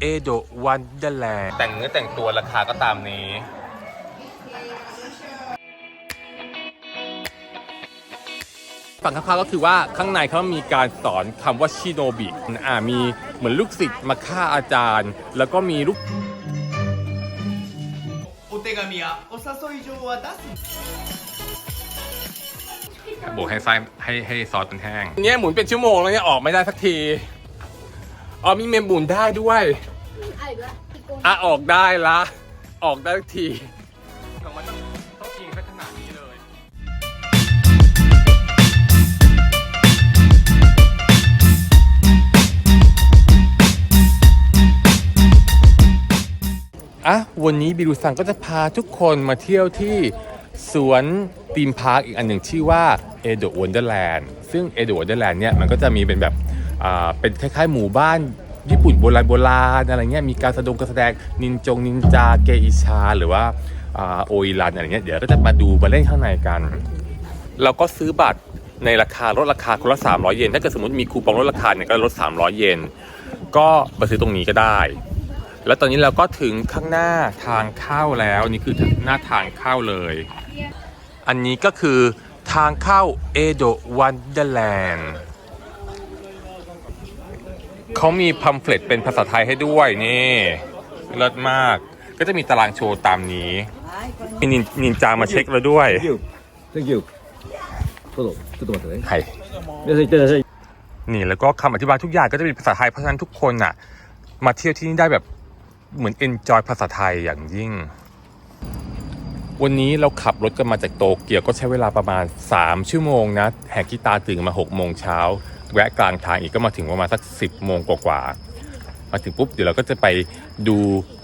เอโดวันเดอร์แลนด์แต่งเนื้อแต่งตัวราคาก็ตามนี้ฝั่งข้างๆก็คือว่าข้างในเขามีการสอนคำว่าชิโนบิอ่ามีเหมือนลูกศิษย์มาฆ่าอาจารย์ แล้วก็มีลูกโบให้ไส้ให้ให้ซอสมันแห้งเนี่ยหมุนเป็นชั่วโมงแล้วเนี่ยออกไม่ได้สักที อ๋อมีเมมบุนได้ด้วยออกะออกได้ละ ออกได้ทีต้องยิงขนาดนี้เลย อะ วันนี้บิรุสังก็จะพาทุกคนมาเที่ยวที่สวนธีมพาร์คอีกอันหนึ่งชื่อว่าเอโดวันเดอร์แลนด์ซึ่งเอโดวันเดอร์แลนด์เนี่ยมันก็จะมีเป็นแบบ เป็นคล้ายๆ หมู่บ้านญี่ปุ่นโบราณโบราณอะไรเงี้ยมีการแสดงการแสดงนินจงนินจาเกอิชา หรือว่าโออิรันอะไรเงี้ยเดี๋ยวก็จะมาดูมาเล่นข้างในกัน เราก็ซื้อบัตรในราคาลดราคาคนละ300 เยนถ้าเกิดสมมติมีคูปองลดราคาเนี่ยก็ลด 300 เยนก็มาซื้อตรงนี้ก็ได้ แล้วตอนนี้เราก็ถึงข้างหน้าทางเข้าแล้วนี่คือหน้าทางเข้าเลย อันนี้ก็คือทางเข้าเอโดะวันเดอร์แลนด์ เขามีพัมเฟลตเป็นภาษาไทยให้ด้วยนี่เลิศมาก ก็จะมีตารางโชว์ตามนี้มีนินนินจามาเช็คเราด้วย Thank you. どうぞ、ちょっと待ってね。 ใคร 皆さんいってらっしゃい。 นี่แล้วก็คำอธิบายทุกอย่างก็จะเป็นภาษาไทยเพราะฉะนั้นทุกคนน่ะ มาเที่ยวที่นี่ได้แบบเหมือน enjoy ภาษาไทยอย่างยิ่ง วันนี้เราขับรถกันมาจากโตเกียวก็ใช้เวลาประมาณ 3 ชั่วโมงนะแหกกีตาร์ตื่นมา 6 โมงเช้า แวะกลางทางอีกก็มาถึงประมาณสัก 10โมงกว่าๆมาถึงปุ๊บเดี๋ยวเราก็จะไปดู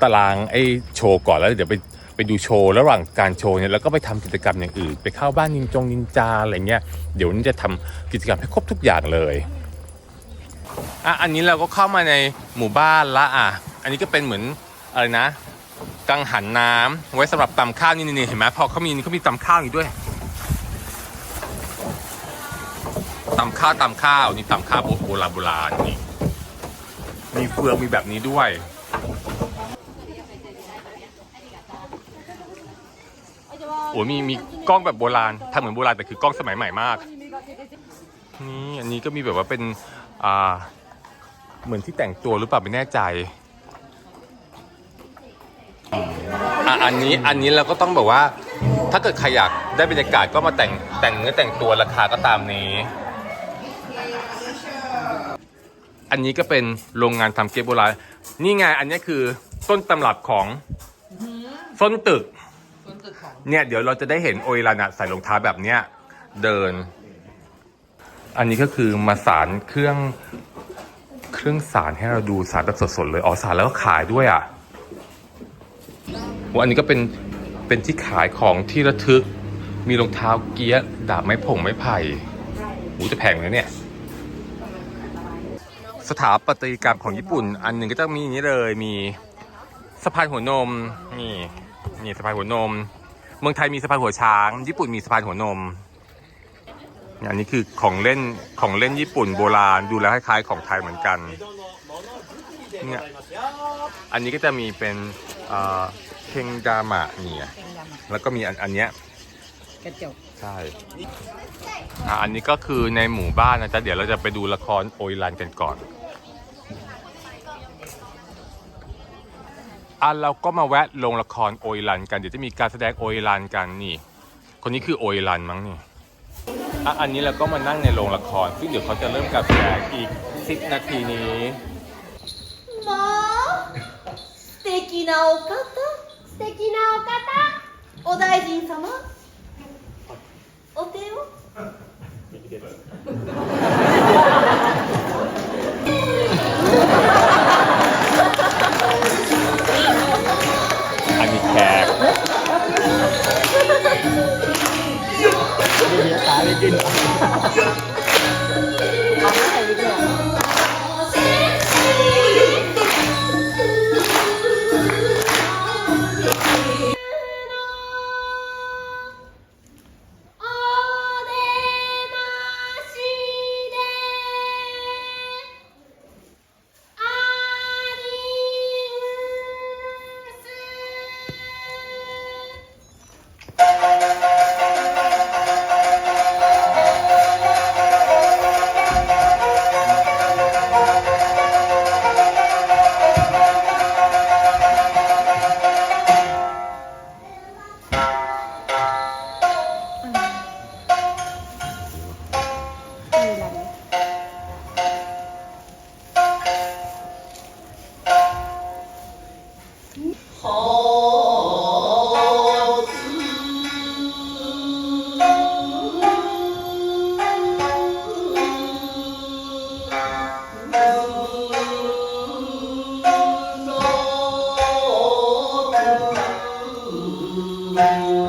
ตารางไอ้โชว์ก่อนแล้วเดี๋ยวไปไปดูโชว์ระหว่างการโชว์เนี่ยแล้วก็ไปทำกิจกรรมอย่างอื่น ไปเข้าบ้านนินจงนินจาอะไรเงี้ยเดี๋ยวนี้จะทำกิจกรรมให้ครบทุกอย่างเลยอะอันนี้เราก็เข้ามาในหมู่บ้านละอะอันนี้ก็เป็นเหมือนอะไรนะ กังหันน้ำไว้สำหรับตำข้าวนี่นี่เห็นไหมพอเขามีเขามีตำข้าวอยู่ด้วย ตำข้าวตำข้าวนี่ตำข้าวโบราณโบราณนี่มีเฟืองมีแบบนี้ด้วย โอ้มีมีกล้องแบบโบราณทำเหมือนโบราณแต่คือกล้องสมัยใหม่มาก นี่อันนี้ก็มีแบบว่าเป็นอ่าเหมือนที่แต่งตัวหรือเปล่าไม่แน่ใจอะอันนี้อันนี้เราก็ต้องแบบว่า ถ้าเกิดใครอยากได้บรรยากาศก็มาแต่งแต่งเนื้อแต่งตัวราคาก็ตามนี้ อันนี้ก็เป็นโรงงานทำเกมโบราณนี่ไงอันนี้คือต้นตำรับของส้นตึกเนี่ยเดี๋ยวเราจะได้เห็นโออิรันอะใส่รองเท้าแบบเนี้ยเดิน อันนี้ก็คือมาสารเครื่องเครื่องสารให้เราดูสารแบบสดๆเลยอ๋อสารแล้วก็ขายด้วยอะว่าอันนี้ก็เป็นเป็นที่ขายของที่ระทึก มีรองเท้าเกียร์ดาบไม้ผงไม้ไผ่หูจะแพงเลยเนี่ย สถาปัตยกรรมของญี่ปุ่น อันหนึ่งก็จะมีอย่างนี้เลยมีสะพานหัวนมนี่นี่สะพานหัวนม เมืองไทยมีสะพานหัวช้าง ญี่ปุ่นมีสะพานหัวนมอันนี้คือของเล่นของเล่นญี่ปุ่นโบราณดูแล้วคล้ายๆของไทยเหมือนกันเนี่ยอันนี้ก็จะมีเป็นเอ่อเคงดามะเนี่ยแล้วก็มีอันอันเนี้ยกระจกใช่อะอันนี้ก็คือในหมู่บ้านนะจ๊ะเดี๋ยวเราจะไปดูละครโอยรันกันก่อน อ่ะเราก็มาแวะลงละครโอยรันกัน เดี๋ยวจะมีการแสดงโอยรันกันนี่ คนนี้คือโอยรันมั้งนี่ อ่ะอันนี้เราก็มานั่งในโรงละคร ซึ่งเดี๋ยวเขาจะเริ่มการแสดงอีก 10 นาทีนี้ まあ素敵なお方素敵なお方お大臣様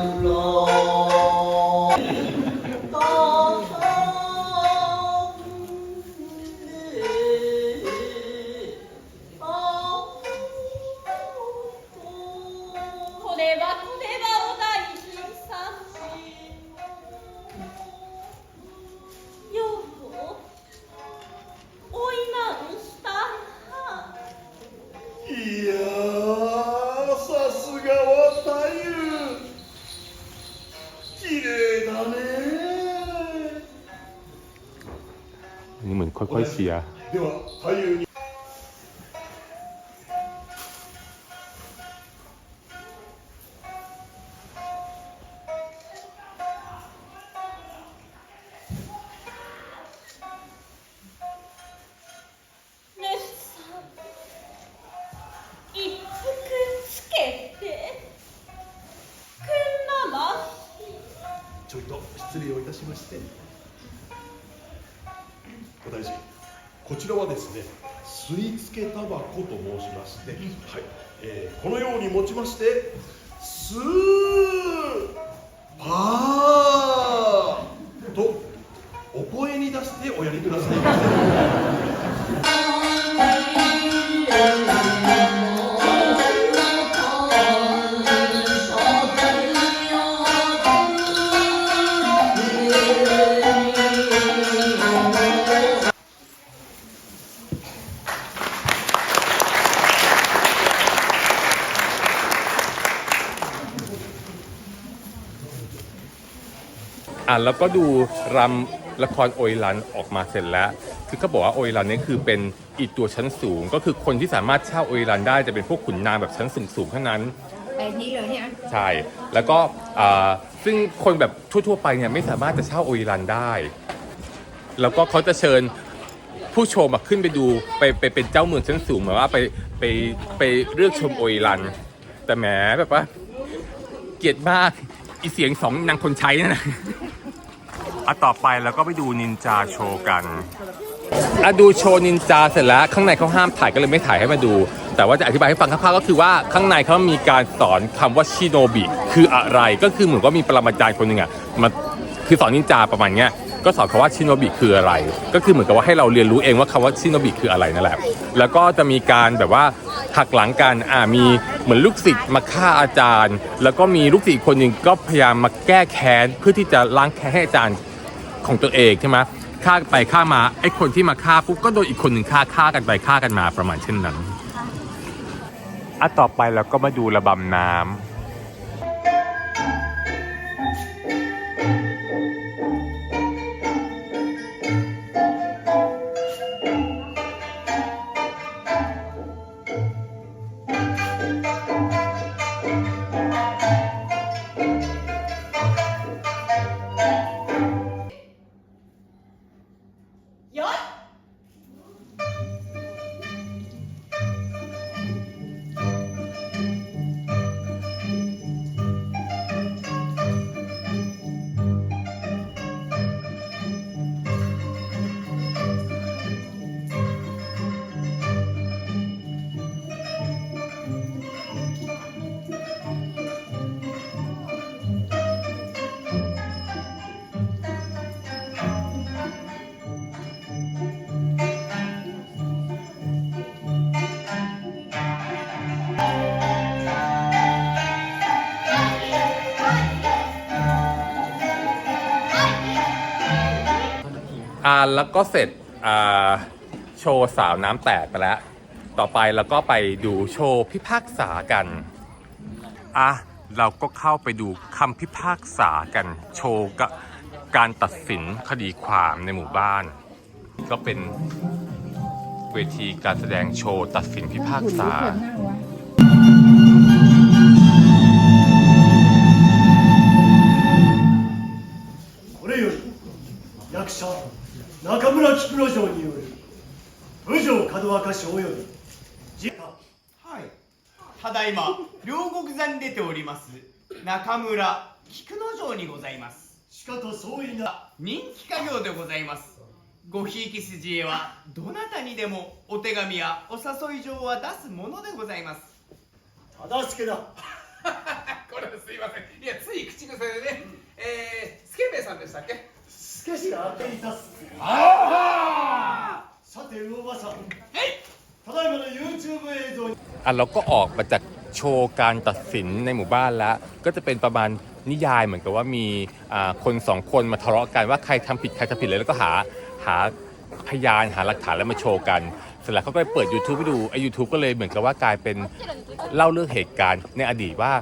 Lord. しまして。お大臣こちらはですね吸い付けタバコと申しまして、はい。えーこのように持ちましてスー อะแล้วก็ดูรำละครโอยรันออกมาเสร็จแล้ว คือเขาบอกว่าโอยรันเนี่ยคือเป็นอีตัวชั้นสูง ก็คือคนที่สามารถเช่าโอยรันได้จะเป็นพวกขุนนางแบบชั้นสูงๆเท่านั้นแบบนี้เลยเนี่ยใช่แล้วก็อ่าซึ่งคนแบบทั่วๆไปเนี่ยไม่สามารถจะเช่าโอยรันได้ แล้วก็เขาจะเชิญผู้ชมอะขึ้นไปดูไปไปเป็นเจ้าเมืองชั้นสูงหมายว่าไปไปไปเลือกชมโอยรัน แต่แหมแบบว่าเกลียดมากอีเสียงสองนางคนใช้นั่นนะ อะต่อไปแล้วก็ไปดูนินจาโชว์กันอะดูโชว์นินจาเสร็จแล้ว ข้างในเขาห้ามถ่ายก็เลยไม่ถ่ายให้มาดู แต่ว่าจะอธิบายให้ฟังคร่าวๆก็คือว่าข้างในเขามีการสอนคำว่าชิโนบิคืออะไรก็คือเหมือนว่ามีปรมาจารย์คนหนึ่งอะมาคือสอนนินจาประมาณเนี้ยก็สอนคำว่าชิโนบิคืออะไร ก็คือเหมือนกับว่าให้เราเรียนรู้เองว่าคำว่าชิโนบิคืออะไรนั่นแหละ แล้วก็จะมีการแบบว่าหักหลังกันอ่ามีเหมือนลูกศิษย์มาฆ่าอาจารย์ แล้วก็มีลูกศิษย์คนหนึ่งก็พยายามมาแก้แค้นเพื่อที่จะล้างแค้นให้อาจารย์ ของตัวเองใช่ไหมฆ่าไปฆ่ามาไอ้คนที่มาฆ่าปุ๊บก็โดนอีกคนหนึ่งฆ่าฆ่ากันไปฆ่ากันมาประมาณเช่นนั้นอะต่อไปเราก็มาดูระบำน้ำ อ่าแล้วก็เสร็จโชว์สาวน้ำแตกไปแล้ว ต่อไปเราก็ไปดูโชว์พิพากษากันอะเราก็เข้าไปดูคำพิพากษากันโชว์กะการตัดสินคดีความในหมู่บ้าน ก็เป็นเวทีการแสดงโชว์ตัดสินพิพากษา 村菊之丞による。武城門若氏及び。じはい。ただいま両国座に出ております中村菊之丞にございます。しかと総意な。人気家業でございます。ごひいき筋へはどなたにでもお手紙やお誘い状は出すものでございます。忠助だこれすいません。いやつい口癖でね。えー、スケベさんでしたっけ？助しが当てに立つさて魚場さんただいまの YouTube 映像に อ่ะเราก็ออกมาจากโชว์การตัดสินในหมู่บ้านแล้ว ก็จะเป็นประมาณนิยายเหมือนกับว่ามีอ่าคนสองคนมาทะเลาะกันว่าใครทำผิดใครทำผิดเลยแล้วก็หาหาพยานหาหลักฐานแล้วมาโชว์กัน เสร็จแล้วเขาก็ไปเปิด YouTube ให้ดูไอ้ YouTube ก็เลยเหมือนกับว่ากลายเป็นเล่าเรื่องเหตุการณ์ในอดีตว่า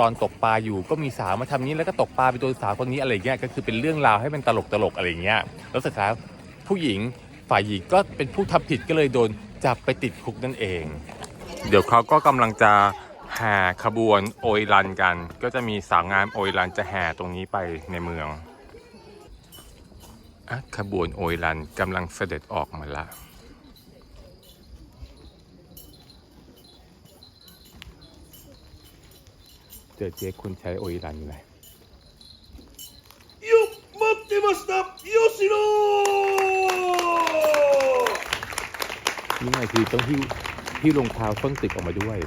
ตอนตกปลาอยู่ก็มีสาวมาทำนี้แล้วก็ตกปลาไปโดนสาวคนนี้อะไรเงี้ยก็คือเป็นเรื่องราวให้มันตลกตลกๆอะไรเงี้ยแล้วสุดท้ายผู้หญิงฝ่ายหญิงก็เป็นผู้ทำผิดก็เลยโดนจับไปติดคุกนั่นเอง เดี๋ยวเขาก็กำลังจะแห่ขบวนโอยรันกัน ก็จะมีสาวงามโอยรันจะแห่ตรงนี้ไปในเมืองอะขบวนโอยรันกำลังเสด็จออกมาละ จอเจ๊คนใช้โอิรันอยู่ไหนยุบมักเมัสตับโยชิโร่นี่ไงคือต้องที่ที่รองเท้าเฟื่องติดออกมาด้วย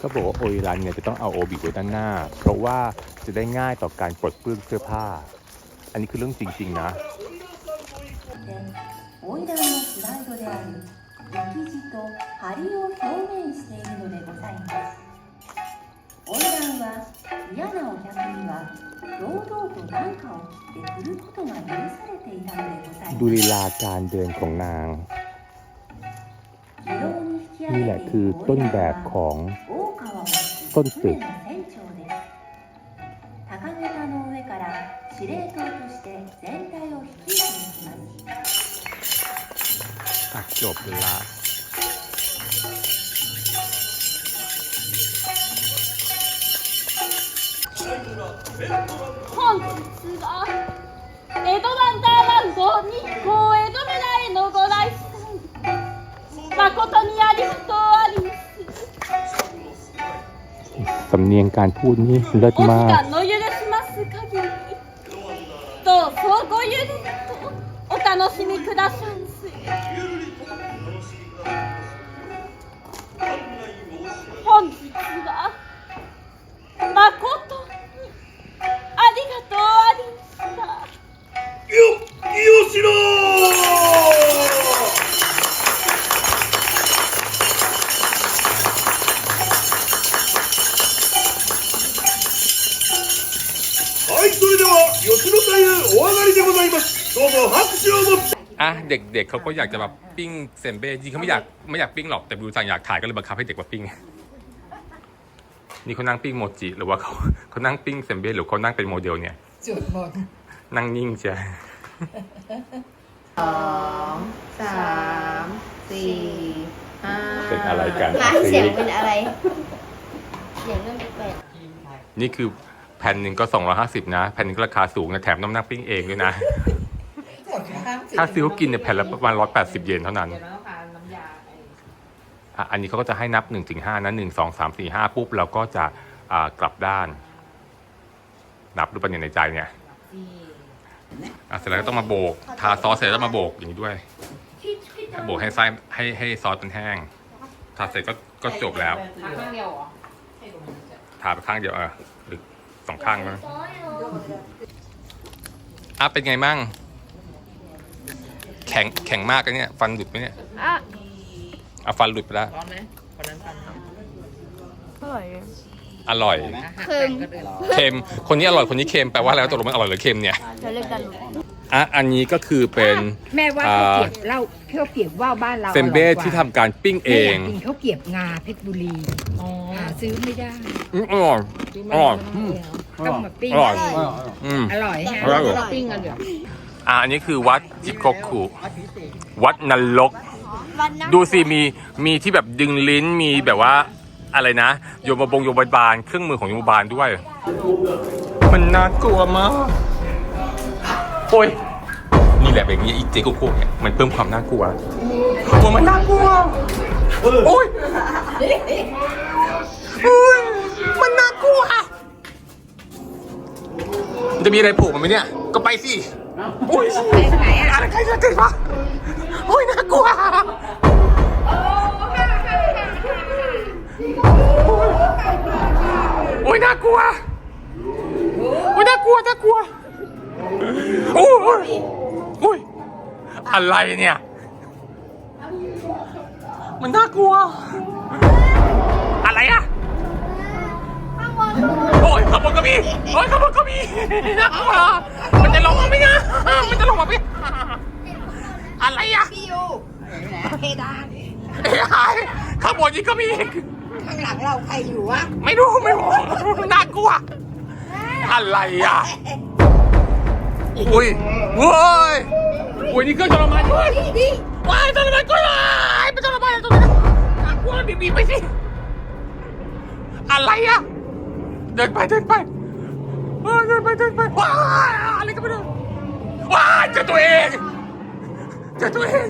ก็บอกว่าโออิรันเนี่ยจะต้องเอาโอบิไว้ด้านหน้า เพราะว่าจะได้ง่ายต่อการปลดเปลื้องเสื้อผ้า อันนี้คือเรื่องจริง ๆ นะ 嫌なお客には堂々と何かを着て振ることが許されていたのでございます ดูลีลาการเดินของนาง 軌道に引き上 นี่ げ แหละ てい คือ く ต้น 花 แบ 魁 บ は ของ 大川をต้นตึก 船の船長です高桁の上から司令塔として全体を率いていきます อ่ะจบละ สำเนียงการพูดนี่เลิศ お時 มาก 間の許します限りどうぞごゆるりとお楽しみくださん อะเด็กๆเขาก็อยากจะแบบปิ้งเซมเบ้จริงเขาไม่อยากไม่อยากปิ้งหรอกแต่บิวสั่งอยากถ่ายก็เลยบังคับให้เด็กมาปิ้ง นี่เขานั่งปิ้งโมจิหรือว่าเขาเขานั่งปิ้งเซมเบ้หรือเขานั่งเป็นโมเดลเนี่ยนั่งนิ่งเชียสองสามสี่ห้าเป็นอะไรกันหาเสียงเป็นอะไร เสียงเริ่มแปลกนี่คือแผ่นหนึ่งก็ 250 นะ แผ่นหนึ่งก็ราคาสูงนะแถมต้องนั่งปิ้งเองด้วยนะ ถ้าซื้อเขากินเนี่ยแผ่นละประมาณ180เยนเท่านั้นอะอันนี้เขาก็จะให้นับ1ถึง5นะ1 2 3 4 5ปุ๊บเราก็จะอ่ากลับด้าน นับรูปปัญญาในใจเนี่ยอะเสร็จแล้วก็ต้องมาโบก ทาซอสเสร็จแล้วมาโบกอย่างนี้ด้วย โบกให้ไส้ให้ให้ซอสมันแห้ง ทาเสร็จก็ก็จบแล้วทาไปข้างเดียวเออหรือสองข้างนะอะเป็นไงมั่ง แข็งแข็งมากกันเนี่ย ฟันหลุดไหมเนี่ยอะฟันหลุดไปแล้วอร่อยเค็มเค็ม คนนี้อร่อย คนนี้เค็ม แปลว่าอะไรวะตกลงมันอร่อยหรือเค็มเนี่ย จะเรียกกันอะ อันนี้ก็คือเป็น แม่ว่าอ่าข้าวเกรียบเหล้าข้าวเกรียบว่าวบ้านเราเซมเบ้อร่อยกว่าที่ทำการปิ้งเอแม่อยางกกินข้าวเกรียบงาเพชรบุรีหาซื้อไม่ได้อืมอร่อย อร่อยอืมต้องมาปิ้งอร่อย อืม อร่อยฮะอร่อยปิ้งกันเดี๋ยว อะอันนี้คือวัดจิโกคุวัดนรก วันนั้นดูสิมีมีที่แบบดึงลิ้นมีแบบว่าอะไรนะ โยมบงโยมบาลเครื่องมือของโยมบาลด้วย มันน่ากลัวมากโอ้ยนี่แหละแบบอย่างนี้อีเจโกโก้เนี่ยมันเพิ่มความน่ากลัวกลัวมันน่ากลัวโอ้ยโอ้ยมันน่ากลัวมันจะมีอะไรโผล่มาไหมเนี่ยก็ไปสิโอ้ยอะไรใครจะติดวะโอ้ยน่ากลัวโอ้ยน่ากลัวโอ้ยน่ากลัวน่ากลัวโอ้ยโอ้ยอะไรเนี่ย มันน่ากลัว อะไรอะ โอ้ยขางบวนก็มีโอ้ยขางบวนก็มีน่ากลัวมันจะลงมาไหมนะมันจะลงมาไหมอะไรอะพี่ยูเพดานเอ้ยข้างบนนี้ก็มีอีกข้างหลังเราใครอยู่วะไม่รู้ไม่รู้น่ากลัว อะไรอะอุ้ยเว้ยอุ้ยนี่เครื่องทรมานด้วยนี่ดิว้ายทรมานก็ร้ายเป็นทรมานตัวนี้น่ากลัวบีบบีบไปสิอะไรอะ เดินไปเดินไปเออเดินไปเดินไปว้ายอะไรก็ไม่รู้ว้ายเจอตัวเองเจอตัวเอง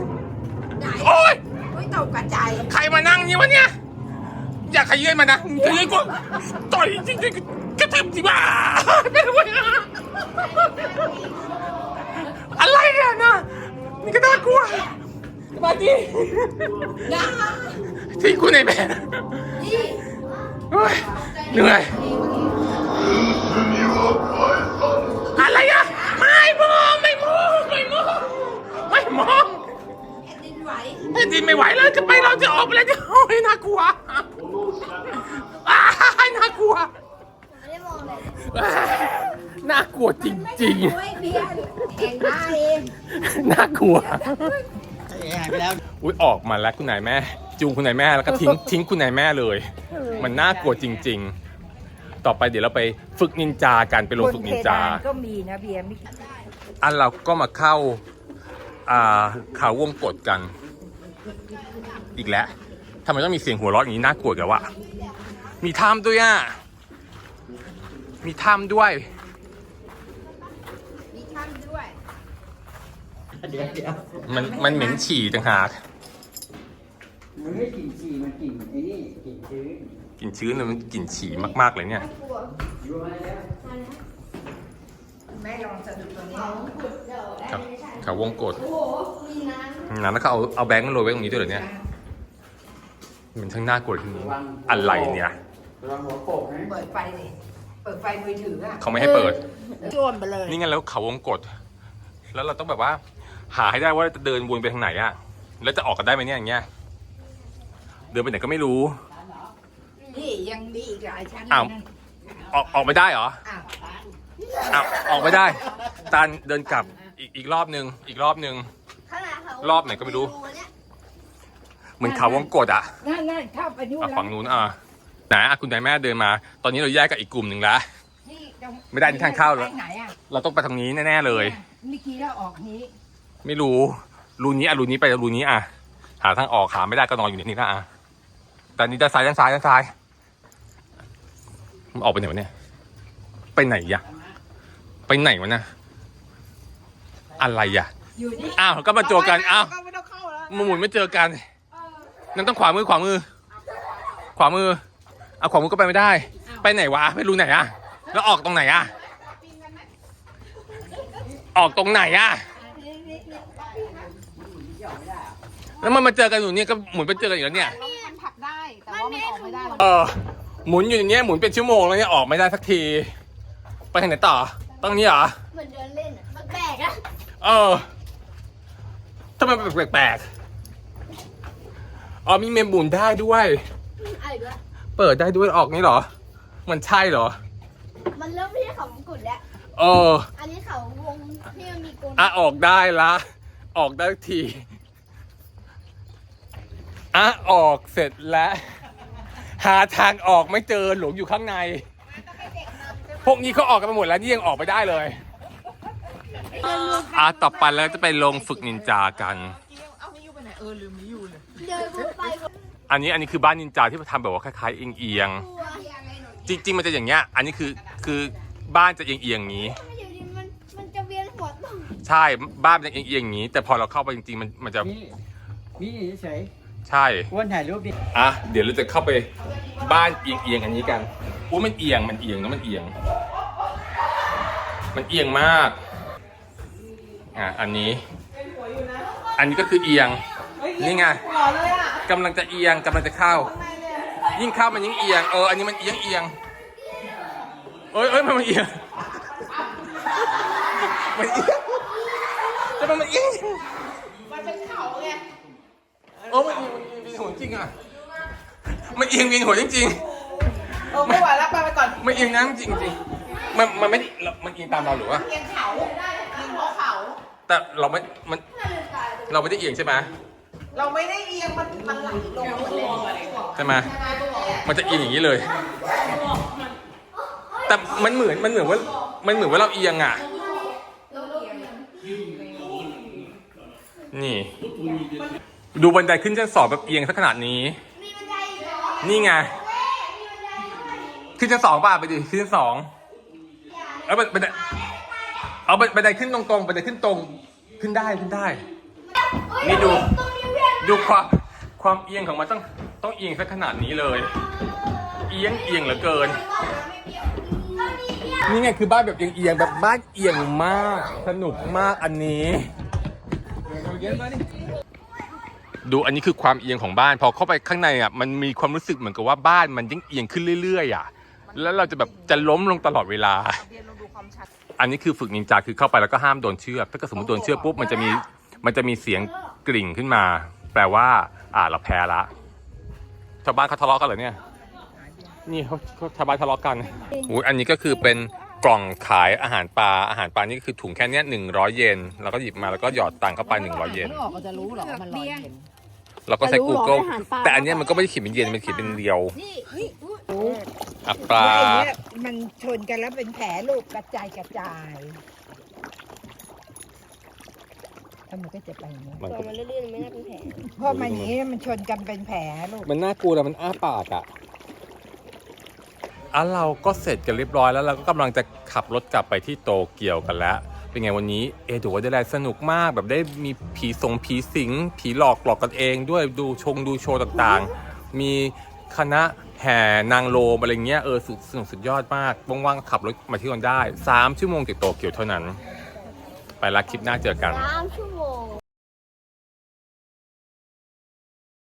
ไหนโอ๊ยโอ้ยตกกระจายใครมานั่งนี่วะเนี่ยอย่าขยื่นมันนะขยื่นกูต่อยจริงๆกระทืบสิบ้าเป็นไงอะไรเนี่ยนะนี่ก็น่ากลัวมาดิอย่าทิ้งกูในแม่โอ้ย เหนื่อย อะไรอะไม่มองไม่มองไม่มองไม่มองแผ่นดินไหวแผ่นดินไม่ไหวแล้วจะไปเราจะออกไปแล้วจะโอ้ยน่ากลัวอ้ายน่ากลัวน่ากลัวจริงโอ้ยเพียนเองได้เองๆน่ากลัวอุ้ยออกมาแล้วคุณนายแม่ จูงคุณนายแม่แล้วก็ทิ้ง ทิ้งคุณนายแม่เลย มันน่ากลัวจริง ๆ ต่อไปเดี๋ยวเราไปฝึกนินจากันไปลงฝึกนินจาก็มีนะเบียร์มิอันเราก็มาเข้า อ่าเขาวงกดกัน อีกแล้วทำไมต้องมีเสียงหัวเราะอย่างนี้น่ากลัวกันวะมีถ้ำด้วยอะ มีถ้ำด้วย มีท่านด้วย มันมันเหม็นฉี่ต่างหาก มันไม่กลิ่นฉี่มันกลิ่นไอ้นี่กลิ่นชื้นกลิ่นชื้นเลยมันกลิ่นฉี่มาก ๆ เลยเนี่ยแม่ลองสะดุดตัวนี้ครับเขาวงกดนั้นแล้วเขาเอาเอาแบงค์มาโรยไว้ตรงนี้ด้วยเหรอเนี่ย มันช่างน่ากลัวที่นี้อะไรเนี่ยระวังหัวโขกนะเปิดไฟดิเปิดไฟมือถืออะเขาไม่ให้เปิด จ้วมไปเลย นี่ไงแล้วเขาวงกด แล้วเราต้องแบบว่า หาให้ได้ว่าจะเดินวนไปทางไหนอะแล้วจะออกกันได้ไหมเนี่ยอย่างเงี้ย เดินไปไหนก็ไม่รู้ นี่ยังมีอีกหลายชั้นอ้าวนั่นออกออกไม่ได้เหรออ้าวอ้าวออกไม่ได้ตานเดินกลับอีกอีกรอบนึง อีกรอบนึง รอบไหนก็ไม่รู้ เหมือนเขาวงกดอะนั่นนั่นเข้าไปนู่นอะแล้วฝั่งนู้นอะไหนอะคุณนายแม่เดินมา ตอนนี้เราแยกกับอีกกลุ่มหนึ่งแล้วนี่ตรงไม่ได้ที่ทางเข้าแล้ว ไปไหนอะเราต้องไปทางนี้แน่ๆเลย เมื่อกี้เราออกนี้ไม่รู้รูนี้อะรูนี้ไปรูนี้อะหาทางออกหาไม่ได้ก็นอนอยู่ในนี้ละอะ แต่นี้ด้านซ้ายด้านซ้ายด้านซ้าย มันออกไปไหนวะเนี่ย ไปไหนยะ ไปไหนวะนะ อะไรอะอยู่นี่อ้าว ก็มาเจอกันอ้าวก็ไม่ต้องเข้าแล้วมาหมุนไม่เจอกันนั่นต้องขวามือขวามือ ขวามือเอาขวามือก็ไปไม่ได้ ไปไหนวะไม่รู้ไหนอะแล้วออกตรงไหนอะออกตรงไหนอะแล้วมันมาเจอกันอยู่เนี่ยก็หมุนไปเจอกันอีกแล้วเนี่ย มันออกไม่ได้เออหมุนอยู่อย่างเงี้ยหมุนเป็นชั่วโมงแล้วเนี่ยออกไม่ได้สักที ไปทางไหนต่อต้องนี้เหรอเหมือนเดินเล่นอะมันแปลกอะเออทำไมมันแปลกๆอ๋อมีเมมหมุนได้ด้วย อะไรด้วยเปิดได้ด้วยออกนี่เหรอ มันใช่เหรอ มันเริ่มไม่ใช่เขามงกุฎแล้ว เออ อันนี้เขาวงที่มันมีกลอะออกได้ละ ออกได้ที อะออกเสร็จแล้ว หาทางออกไม่เจอหลงอยู่ข้างใน พวกนี้เขาออกกันไปหมดแล้วนี่ยังออกไม่ได้เลยอะต่อไปแล้วจะไปลงฝึกนินจากันเดินวนไปวนอันนี้อันนี้คือบ้านนินจาที่ทำแบบว่าคล้ายๆเอียงเอียงตัวๆจริง ๆ มันจะอย่างเงี้ย อันนี้คือคือบ้านจะเอียงเอียงๆอย่างนี้ไม่อยู่ดีมันมันจะเวียนหัวต้องใช่บ้านมันจะเอียงๆอย่างนี้ แต่พอเราเข้าไปจริงๆมันมันจะนี่นี่เฉย ใช่อ้วนถ่ายรูปดิอะเดี๋ยวเราจะเข้าไปบ้านเอียงๆอันนี้กันอุ้ยมันเอียงมันเอียงนะมันเอียง มันเอียงมากอะอันนี้ อันนี้ก็คือเอียง นี่ไงกำลังจะเอียงกำลังจะเข้า ยิ่งเข้ามันยิ่งเอียง เออ อันนี้มันเอียงเอียงเอ้ยเอ้ยมันมันเอียงมันเอียงแต่มันมันเอียง มันเป็นเขาไง เออมันเอียงมันเอียงเวียนหัวจริงอะมันเอียงเวียนหัวจริงเออไม่ไหวแล้วไปไปก่อนๆมันเอียงน้ำจริงจริงๆมันมันไม่ได้มันเอียงตามเราหรือว่าเอียงเขาเอียงหัวเขา แต่เราไม่มันเราไม่ได้เอียงใช่ไหมเราไม่ได้เอียงมันมันไหลลงหมดเลยใช่ไหมมันจะเอียงอย่างนี้เลย แต่มันเหมือนมันเหมือนว่ามันเหมือนว่าเราเอียงอะนี่ ดูบันไดขึ้นชั้นสองแบบเอียงสักขนาดนี้นี่ไงขึ้นชั้นสองป่ะไปดิขึ้นชั้นสองเอาบันบันไดเอาบันบันไดขึ้นตรงๆบันไดขึ้นตรงขึ้นได้ขึ้นได้นี่ดูดูความความเอียงของมันต้องต้องเอียงสักขนาดนี้เลย เอียงเอียงเหลือเกินนี่ไงคือบ้านแบบเอียงเอียงแบบบ้านเอียงมาก สนุกมากอันนี้ ดูอันนี้คือความเอียงของบ้าน พอเข้าไปข้างในอะมันมีความรู้สึกเหมือนกับว่าบ้านมันยิ่งเอียงขึ้นเรื่อยๆอะแล้วเราจะแบบจะล้มลงตลอดเวลาอันนี้คือฝึกนินจาคือเข้าไปแล้วก็ห้ามโดนเชือกถ้าเกิดสมมติโดนเชือกปุ๊บมันจะมีมันจะมีเสียงกริ่งขึ้นมา แปลว่าอ่าเราแพ้ละชาวบ้านเขาทะเลาะกันเหรอเนี่ย นี่เขาเขาชาวบ้านทะเลาะกันอุ้ยอันนี้ก็คือเป็นกล่องขายอาหารปลาอาหารปลานี่ก็คือถุงแค่เนี้หนึ่งร้อยเยนแล้วก็หยิบมาแล้วก็หยอดตังค์เข้าไปหนึ่งร้อยเยน ไม่ออกก็จะรู้หรอว่ามันร้อยเยน เราก็ใช้จะรู้เหรอ Google อาหารปลาแต่อันเนี้ยมันก็ไม่ได้เขียนเป็นเยนมันเขียนเป็นเรียวนี่เฮ้ยอุ๊ยอะปลาไอ้เนี่ยมันชนกันแล้วเป็นแผลลูกกระจายกระจายแล้วมันก็จะไปอย่างนี้มันก็มันลื่นๆไม่น่าเป็นแผลเพราะมันอย่างนี้มันชนกันเป็นแผลลูก มันน่ากลัวแต่มันอ้าปากอะ อะเราก็เสร็จกันเรียบร้อยแล้วเราก็กำลังจะขับรถกลับไปที่โตเกียวกันแล้ว เป็นไงวันนี้เอดูว่าได้แลสนุกมากแบบได้มีผีสงผีสิง ผีหลอกหลอกกันเองด้วยดูชงดูโชว์ต่างๆ มีคณะแห่นางโลมอะไรเงี้ยเออสุดสนุกสุดยอดมากว่างๆขับรถมาที่กันได้ 3 ชั่วโมงจากโตเกียวเท่านั้น ไปละคลิปหน้าเจอกันสามชั่วโมง